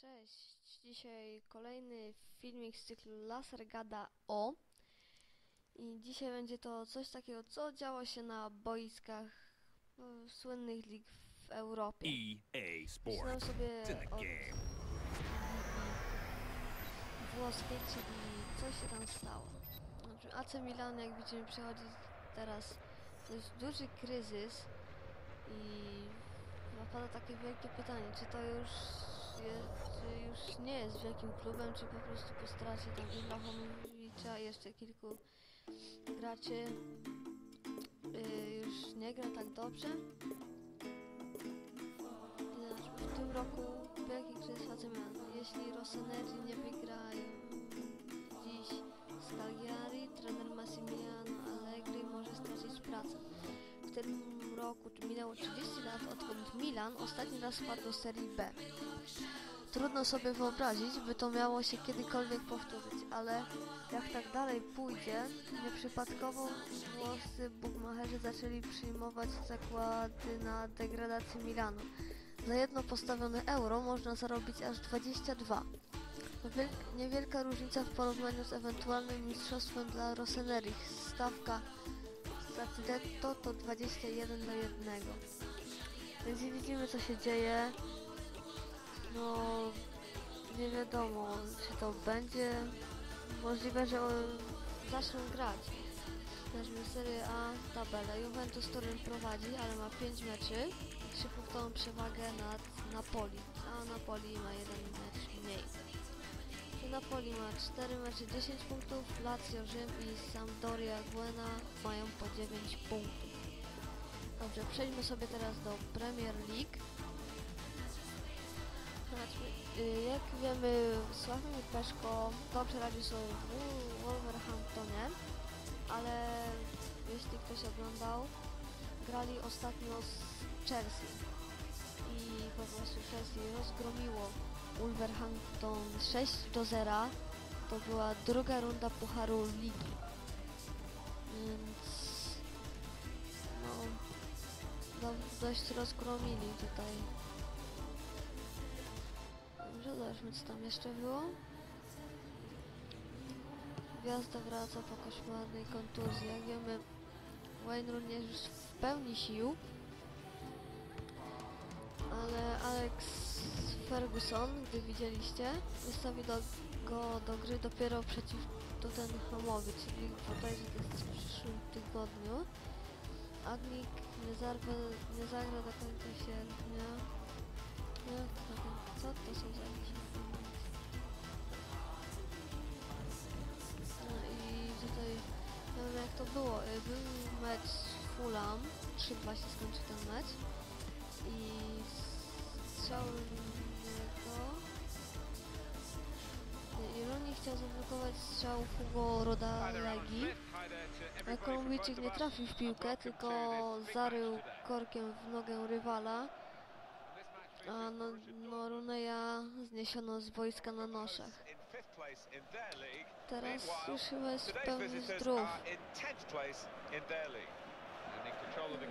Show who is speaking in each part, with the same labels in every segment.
Speaker 1: Cześć, dzisiaj kolejny filmik z cyklu Laser Gada o i dzisiaj będzie to coś takiego, co działo się na boiskach e, słynnych lig w Europie.
Speaker 2: EA Sports.
Speaker 1: sobie od włoskiej, czyli co się tam stało. Znaczy AC Milan, jak widzimy, przechodzi teraz dość duży kryzys i pada takie wielkie pytanie, czy to już jest, już nie jest wielkim klubem, czy po prostu po stracie tam Ibrahimowicza i jeszcze kilku graczy yy, już nie gra tak dobrze. W tym roku wielki kryzys AC Milan. Jeśli Rossoneri nie wygrają dziś z Cagliari, trener Massimiliano Allegri może stracić pracę. W tym minęło 30 lat, odkąd Milan ostatni raz spadł do Serii B. Trudno sobie wyobrazić, by to miało się kiedykolwiek powtórzyć, ale jak tak dalej pójdzie, nieprzypadkowo włoscy bukmacherzy zaczęli przyjmować zakłady na degradację Milanu. Za jedno postawione euro można zarobić aż 22. To wiel niewielka różnica w porównaniu z ewentualnym mistrzostwem dla Rosenerich. Stawka Stratidetto to 21 do 1. Więc widzimy co się dzieje. No nie wiadomo czy to będzie możliwe, że zaczną grać. Weźmy Serie A tabelę. Juventus Turyn prowadzi, ale ma 5 meczy i 3 punktową przewagę nad Napoli. A Napoli ma jeden mecz Napoli ma 4 mecze 10 punktów, Lazio Rzym i Sampdoria Guena mają po 9 punktów. Dobrze, przejdźmy sobie teraz do Premier League. Y, jak wiemy, Sławomir Peszko dobrze radzi sobie w Wolverhamptonie, ale jeśli ktoś oglądał, grali ostatnio z Chelsea i po prostu Chelsea rozgromiło Wolverhampton 6 do 0. To była druga runda Pucharu Ligi. Więc no, no dość rozgromili tutaj. Dobrze, zobaczmy co tam jeszcze było. Gwiazda wraca po koszmarnej kontuzji. Jak wiemy, Wayne Rooney już w pełni sił. Ale Alex Ferguson, gdy widzieliście, wystawi do, go do gry dopiero przeciw Tottenhamowi, czyli bodajże to jest w przyszłym tygodniu. Agnik nie, zarwa, nie zagra do końca sierpnia. Jak to, tak- co to są za jakieś? No i tutaj nie wiem jak to było. Y, Był mecz Fulham, 3-2 się skończył ten mecz i strzał chciał zablokować strzał Hugo Rodalegi a Kolumbijczyk nie trafił w piłkę, tylko zarył korkiem w nogę rywala. A no, no Runeja zniesiono z wojska na noszach. Teraz już chyba jest w pełni zdrów.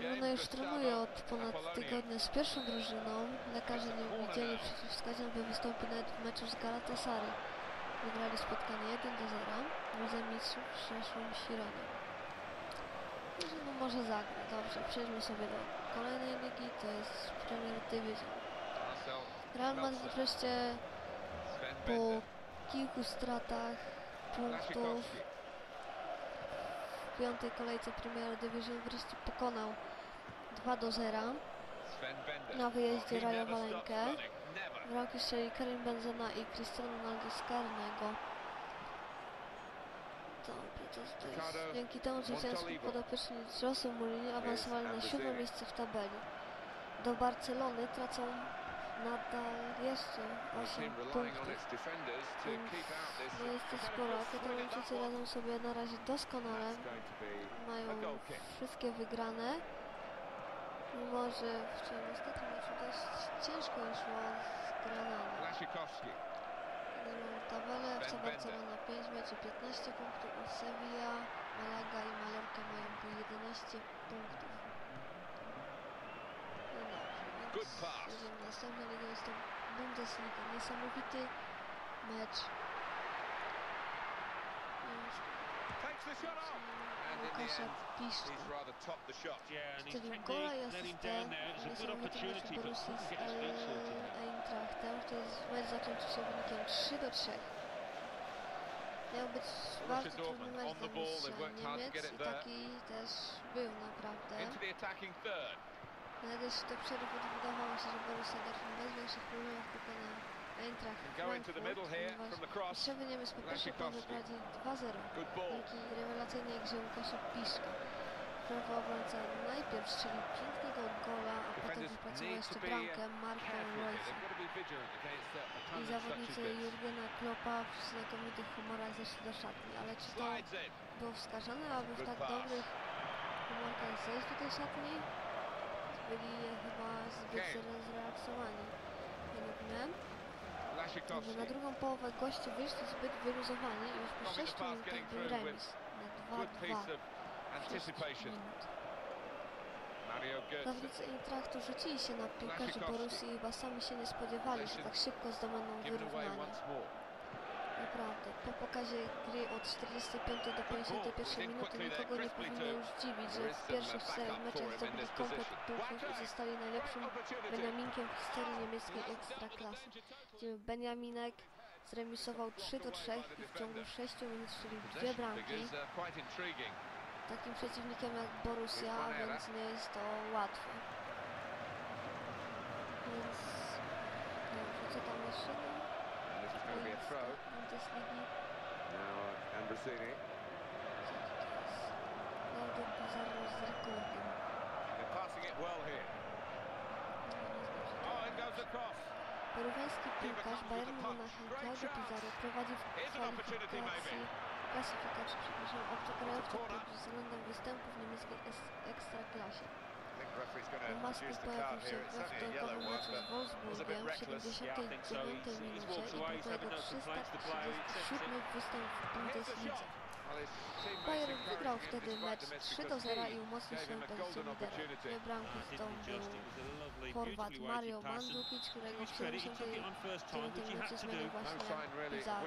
Speaker 1: Runej już trenuje od ponad tygodnia z pierwszą drużyną. Lekarze nie widzieli przeciwwskazań, by wystąpić nawet w meczu z Galatasaray. Wygrali spotkanie 1 do 0. Widzę mistrzów przeszłym środę. Może, no może zagra. Dobrze, przejdźmy sobie do kolejnej ligi, to jest Premier Division. Real Madrid wreszcie po kilku stratach punktów w piątej kolejce Premier Division wreszcie pokonał 2 do 0 na wyjeździe Rayo Valenkę. Bramki strzeli Karim Benzema i Cristiano Ronaldo z karnego. Jest dzięki temu zwycięstwu podopieczni Jose Mourinho awansowali na siódme miejsce w tabeli. Do Barcelony tracą nadal jeszcze 8 punktów. Więc no jest to sporo. Katalończycy radzą sobie na razie doskonale. Mają wszystkie wygrane. Mimo, że w tym ostatnim meczu dość ciężko już szło z Granadą.
Speaker 3: Laszikowski.
Speaker 1: Mamy tabelę, FC Barcelona 5 meczy 15 punktów, a Sevilla, Malaga i Mallorca mają po 11 punktów. No dobrze, więc jedziemy następna liga jest to Bundesliga. Niesamowity mecz. Już
Speaker 2: Takes the shot off. And in the
Speaker 1: Łukasza
Speaker 2: end,
Speaker 1: Piszczka.
Speaker 2: he's rather topped the shot.
Speaker 3: Yeah,
Speaker 1: Strzelił
Speaker 3: technique
Speaker 1: gola i asystę. Niesamowity mecz Borussii z
Speaker 3: out.
Speaker 1: Eintrachtem. To jest mecz zakończył się wynikiem 3 do 3. Miał być bardzo trudny mecz dla mistrza
Speaker 2: to
Speaker 1: Niemiec i taki też był naprawdę.
Speaker 2: Third.
Speaker 1: Kiedyś do przerwy wydawało się, że Borussia Dortmund bez większych problemów pokona Eintracht
Speaker 2: Can go into the middle
Speaker 1: Frankfurt,
Speaker 2: here
Speaker 1: ponieważ
Speaker 2: from the cross.
Speaker 1: mistrzowie Niemiec po pierwsze
Speaker 2: Błaszczykowski.
Speaker 1: wygrali 2-0
Speaker 2: Good ball.
Speaker 1: dzięki rewelacyjnej grze Łukasza Piszka. Prawy obrońca najpierw strzelił pięknego gola, a potem wypracował jeszcze bramkę
Speaker 2: against uh,
Speaker 1: I zawodnicy. Jurgena Kloppa w znakomitych humorach zeszli do szatni, ale czy to było wskazane, aby w tak dobrych humorkach zejść do tej szatni? Byli chyba zbyt zrelaksowani. Według mnie.
Speaker 2: Laszikowski.
Speaker 1: na drugą połowę goście wyszli zbyt wyluzowani i już po
Speaker 2: Probably the
Speaker 1: 6
Speaker 2: pass
Speaker 1: minutach był remis na
Speaker 2: Good
Speaker 1: 2-2.
Speaker 2: piece of
Speaker 1: w 6
Speaker 2: anticipation.
Speaker 1: minut.
Speaker 2: Mario Götze.
Speaker 1: Zawodnicy Eintrachtu rzucili się na piłkarzy. Borussii i chyba sami się nie spodziewali, że tak szybko
Speaker 2: away
Speaker 1: wyrównanie. Naprawdę, po pokazie gry od 45 do 51 minuty nikogo nie powinno już dziwić, że w pierwszych czterech meczach zdobyli komplet punktów i zostali najlepszym Beniaminkiem w historii niemieckiej ekstraklasy. Gdzie Beniaminek zremisował 3 do 3 i w ciągu 6 minut strzelił dwie bramki.
Speaker 2: intriguing.
Speaker 1: Takim przeciwnikiem jak Borussia, więc nie jest to łatwe. Więc... Dobrze, co tam jeszcze?
Speaker 2: And this is going to be a throw. Now, uh, Ambrosini.
Speaker 1: Co to jest? Claudio Pizarro z rekordem.
Speaker 2: They're passing it well here. Oh, it goes across.
Speaker 1: Peruwiański piłkarz Bayernu Monachium Claudio Pizarro prowadzi w kwalifikacji, klasyfikacji, przepraszam, obcokrajowców pod względem występów w niemieckiej ekstraklasie.
Speaker 2: I think the referee's going to
Speaker 1: Tomasz
Speaker 2: reduce the
Speaker 1: pojawił
Speaker 2: card
Speaker 1: się
Speaker 2: here. It's
Speaker 1: we
Speaker 2: certainly a yellow
Speaker 1: wtorkowym
Speaker 2: one,
Speaker 1: meczu z
Speaker 2: but was a bit
Speaker 1: Wolfsburgiem w
Speaker 2: reckless.
Speaker 1: 79
Speaker 3: Yeah, I think so. He's-
Speaker 1: minucie
Speaker 3: he's walked
Speaker 1: i
Speaker 3: away,
Speaker 1: był
Speaker 3: he's
Speaker 1: to jego
Speaker 3: having no complaints. The player accepts it.
Speaker 1: 337 występ w
Speaker 2: here's the
Speaker 1: Bundeslidze.
Speaker 2: shot.
Speaker 1: Bayern wygrał wtedy mecz
Speaker 2: the miss
Speaker 1: 3 do
Speaker 2: because
Speaker 1: 0
Speaker 2: he
Speaker 1: i umocnił swoją pozycję lidera. Dwie bramki zdobył Chorwat Mario Mandzukic, którego
Speaker 3: To
Speaker 1: w
Speaker 3: his credit, he took it
Speaker 1: 79
Speaker 3: on first time, which he had
Speaker 1: minucie
Speaker 3: to
Speaker 1: zmienił.
Speaker 2: No
Speaker 1: właśnie Pizarro.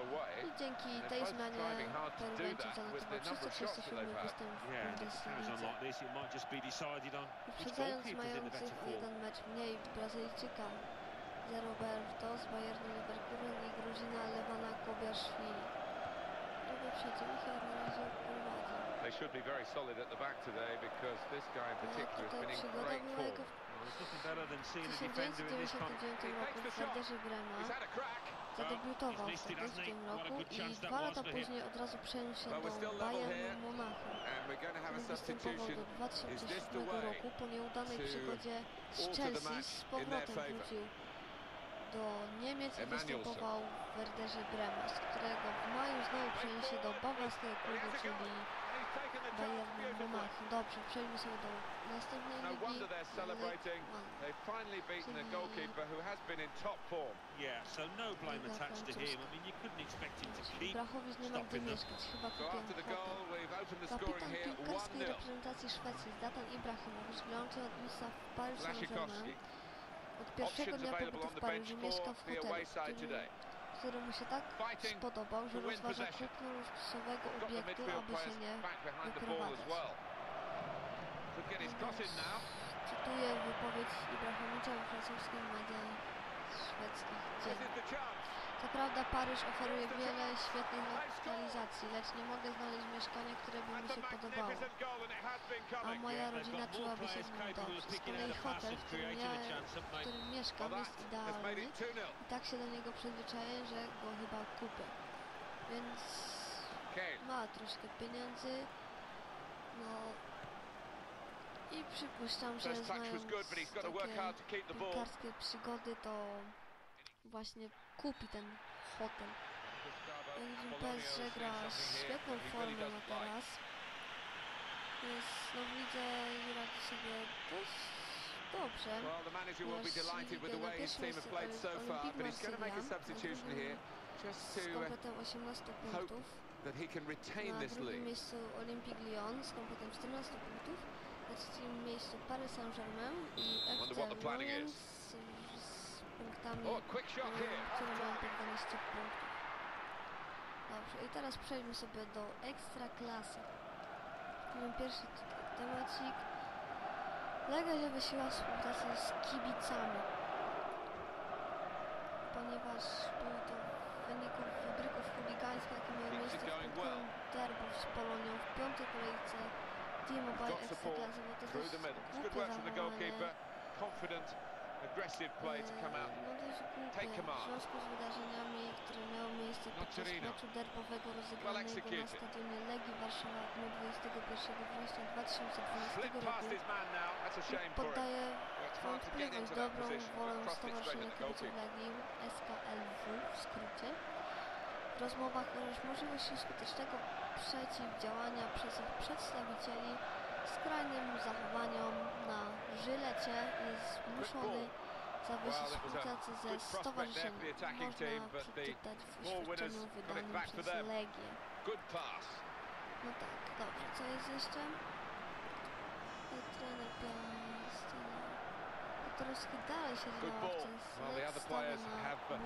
Speaker 2: away.
Speaker 1: I dzięki tej zmianie Peruwiańczyk zanotował
Speaker 2: number of shots that
Speaker 1: 337
Speaker 2: they've had.
Speaker 1: występ w Bundeslidze.
Speaker 3: the
Speaker 1: mających jeden mecz mniej Brazylijczyka Roberto z Bayernu Leverkusen i Gruzina Lewana Kobiaszwili. To wyprzedził ich, a na razie prowadzi.
Speaker 2: They should be very solid at the back today because this guy in
Speaker 1: A
Speaker 2: particular has been in great form.
Speaker 3: there's nothing better than
Speaker 1: w
Speaker 3: seeing a defender in this con-
Speaker 1: 1999 roku w Werderze Brema.
Speaker 2: He's had a crack.
Speaker 1: Zadebiutował
Speaker 3: He's missed it,
Speaker 1: wtedy w
Speaker 3: hasn't he?
Speaker 1: tym
Speaker 3: What a
Speaker 1: roku
Speaker 3: good
Speaker 1: i
Speaker 3: chance that
Speaker 1: dwa
Speaker 3: was
Speaker 1: lata
Speaker 3: for him.
Speaker 1: później od razu przeniósł się do. Bayernu Monachium.
Speaker 2: And we're going to have a
Speaker 1: który występował
Speaker 2: substitution.
Speaker 1: do
Speaker 2: Is this the
Speaker 1: 2007
Speaker 2: way
Speaker 1: roku. Po nieudanej
Speaker 2: to
Speaker 1: przygodzie z
Speaker 2: alter the
Speaker 1: Chelsea
Speaker 2: match
Speaker 1: z
Speaker 2: in their
Speaker 1: powrotem
Speaker 2: favour?
Speaker 1: wrócił do Niemiec i występował w Werderze Bremen, z którego w maju znowu przeniósł się do bawarskiego klubu, czyli
Speaker 2: And he's taken the chance
Speaker 1: Bayern
Speaker 2: beautifully.
Speaker 1: Monachium. Dobrze, przejdźmy sobie do następnej
Speaker 2: No
Speaker 1: ligi.
Speaker 2: wonder they're celebrating. They've finally beaten a goalkeeper who has been in top form.
Speaker 3: Yeah, so no blame attached to him. I mean, you couldn't expect him to keep.
Speaker 1: Brachowicz nie ma gdzie
Speaker 3: stopping them.
Speaker 2: So after the goal, we've opened the scoring
Speaker 1: Kapitan
Speaker 2: here
Speaker 1: piłkarskiej
Speaker 2: 1-0.
Speaker 1: reprezentacji Szwecji Zlatan Ibrahimowicz, grający od miejsca w Paryż Saint-Germain,
Speaker 2: Laszikowski.
Speaker 1: od pierwszego dnia pobytu w Paryżu mieszka w hotelu, który, mu się tak spodobał, że rozważa kupno luksusowego obiektu, aby się nie wyprowadzać. Cytuję wypowiedź Ibrahimowicza we francuskich mediach szwedzkich.
Speaker 2: This
Speaker 1: Co prawda Paryż oferuje wiele świetnych lokalizacji, lecz nie mogę znaleźć mieszkania, które by mi się podobało. A moja rodzina czułaby się w nim dobrze. Z kolei hotel, w którym, ja, w którym mieszkam, jest idealny
Speaker 2: it 2-0.
Speaker 1: i tak się do niego przyzwyczaiłem, że go chyba kupię. Więc ma troszkę pieniędzy. No i przypuszczam, że znając takie piłkarskie przygody, to właśnie kupi ten hotel. Jak widzimy, PSG gra świetną formę na teraz. Jest, no w lidze i radzi sobie dość dobrze.
Speaker 2: Well, the manager will be delighted with the
Speaker 1: na
Speaker 2: way his team have played so far, but he's going to make a substitution
Speaker 1: na
Speaker 2: here just to uh,
Speaker 1: kompletem 18 punktów.
Speaker 2: that he can retain
Speaker 1: Na
Speaker 2: this lead.
Speaker 1: miejscu Olympique Lyon z kompletem 14 punktów. Na trzecim miejscu Paris Saint-Germain i
Speaker 2: Wonder
Speaker 1: FC
Speaker 2: what the planning
Speaker 1: Lorient
Speaker 2: is.
Speaker 1: z, z punktami,
Speaker 2: Oh, quick shot here.
Speaker 1: które mają po
Speaker 2: Half-time.
Speaker 1: 12 punktów. Dobrze, i teraz przejdźmy sobie do ekstra klasy. Mamy pierwszy temacik. Legia zawiesiła współpracę z kibicami, ponieważ były to wyniku wybryków chuligańskich, jakie miały miejsce w derbów z Polonią w piątej kolejce
Speaker 2: Got support
Speaker 1: Ekstraklasy, bo to
Speaker 2: good
Speaker 1: głupie zachowanie.
Speaker 2: Aggressive play to come out.
Speaker 1: No
Speaker 2: take command.
Speaker 1: w związku z wydarzeniami, które miały miejsce podczas meczu derbowego rozegranego na stadionie Legii Warszawa w dniu 21 września 2012
Speaker 2: Slipped past
Speaker 1: roku. Poddaje wątpliwość dobrą wolę Stowarzyszenia Kibiców. Legii SKLW w skrócie. W rozmowach oraz możliwości skutecznego przeciwdziałania przez ich przedstawicieli skrajnym zachowaniom na żylecie jest zmuszony zawiesić współpracę ze stowarzyszeniem. Można przeczytać w oświadczeniu wydanym przez. Legię. No tak, dobrze, co jest jeszcze? Trener Piastini. Petrowski dalej
Speaker 2: Well, the other
Speaker 1: stawia
Speaker 2: players
Speaker 1: na
Speaker 2: have uh.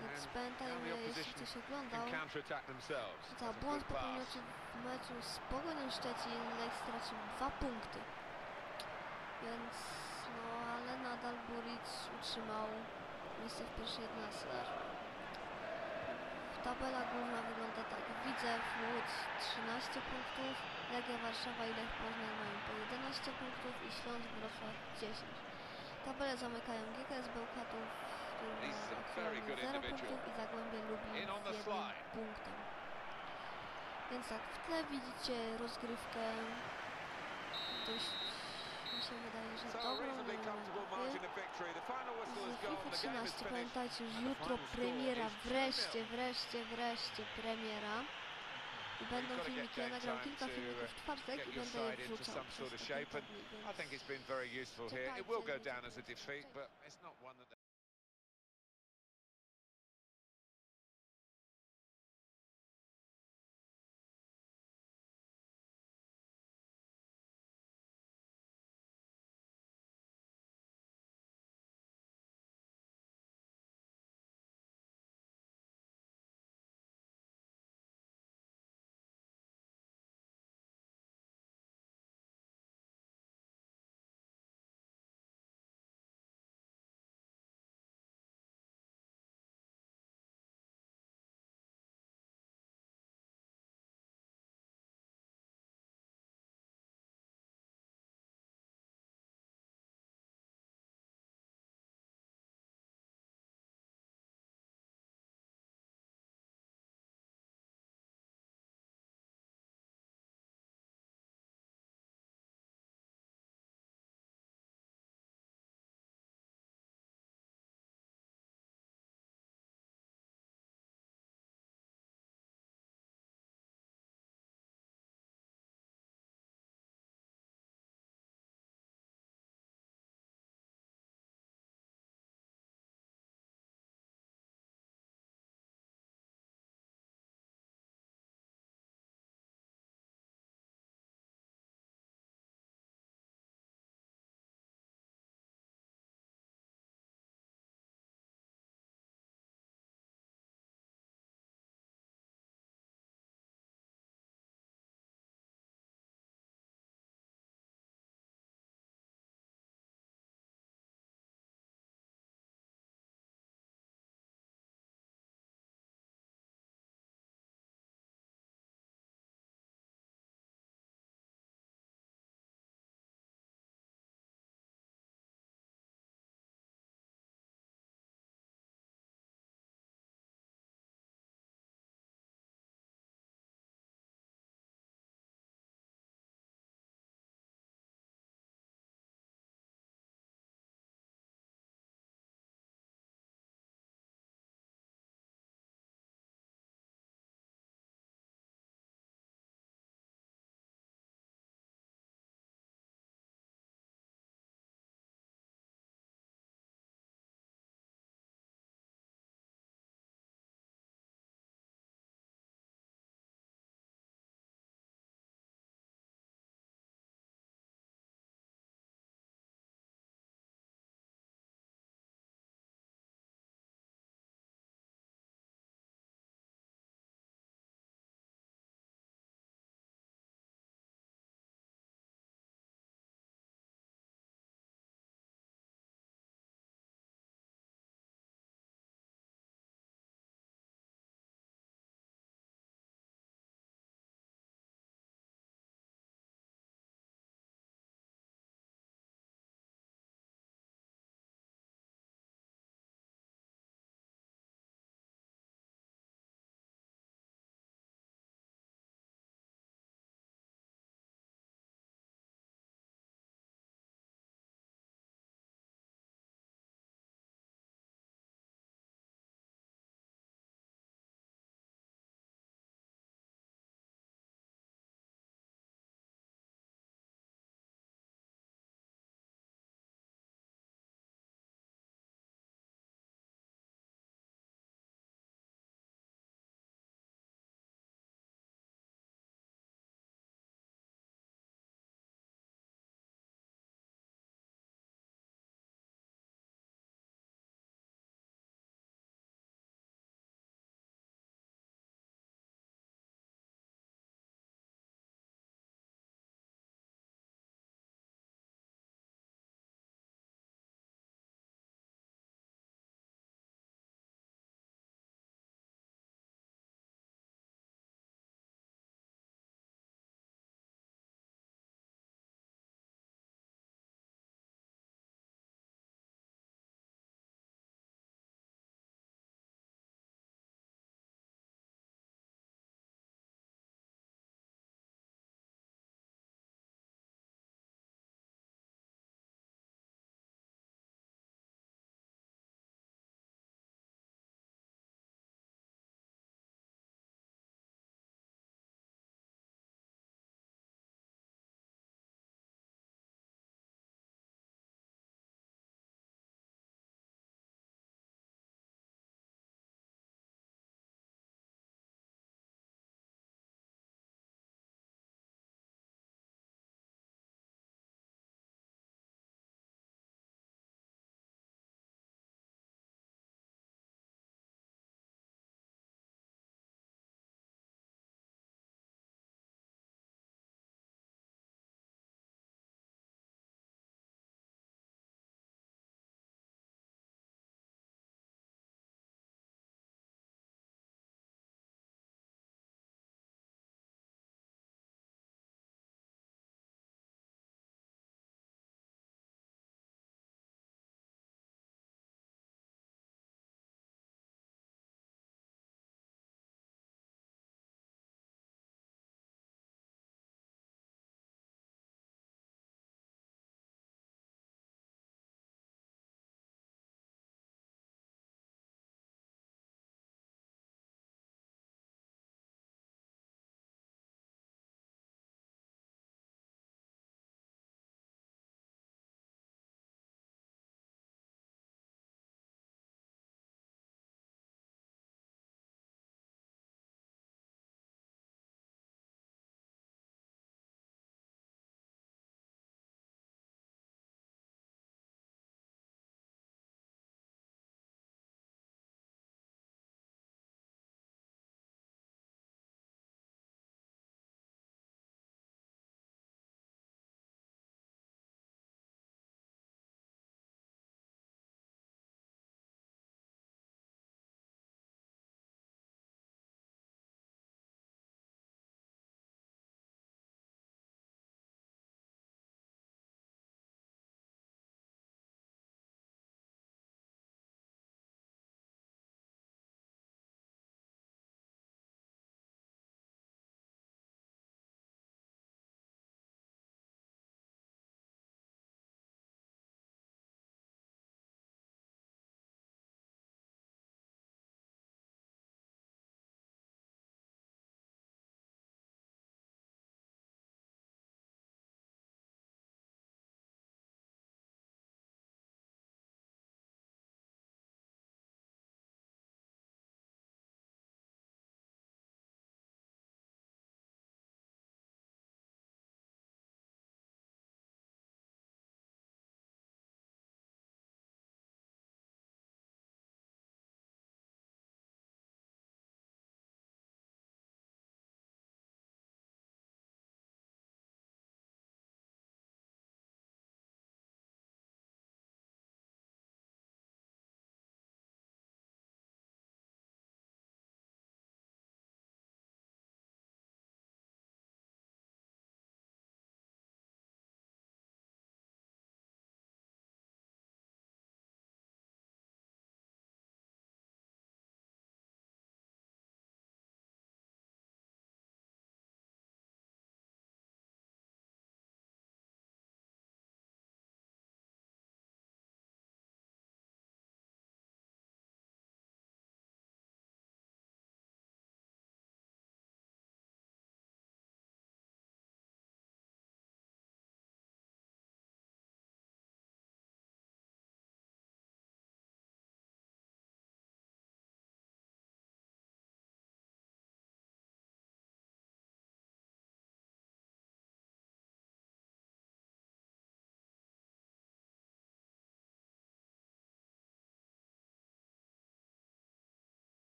Speaker 1: Więc pamiętajmy, jeśli ktoś oglądał, za błąd popełniony w meczu z Pogonią Szczecin, Lech stracił dwa punkty. Więc, no, nadal Buric utrzymał miejsce w pierwszej 11. Tabela główna wygląda tak. Widzew, Łódź 13 punktów, Legia Warszawa i Lech Poznań mają po 11 punktów i Śląsk Wrocław 10. Tabelę zamykają GKS Bełchatów, który ma
Speaker 2: very
Speaker 1: aktualnie
Speaker 2: good
Speaker 1: 0
Speaker 2: individual.
Speaker 1: punktów i Zagłębie Lubin
Speaker 2: In on
Speaker 1: z punktem. Więc tak, w tle widzicie rozgrywkę dość, się wydaje, że dobrą. FIFA
Speaker 2: The game is
Speaker 1: 13.
Speaker 2: finished.
Speaker 1: Pamiętajcie, już jutro premiera,
Speaker 2: is 2-0.
Speaker 1: wreszcie, wreszcie, wreszcie premiera. I będą filmiki, ja nagram kilka filmików w czwartek
Speaker 2: get
Speaker 1: i będę je wrzucał przez kilka dni, więc
Speaker 2: think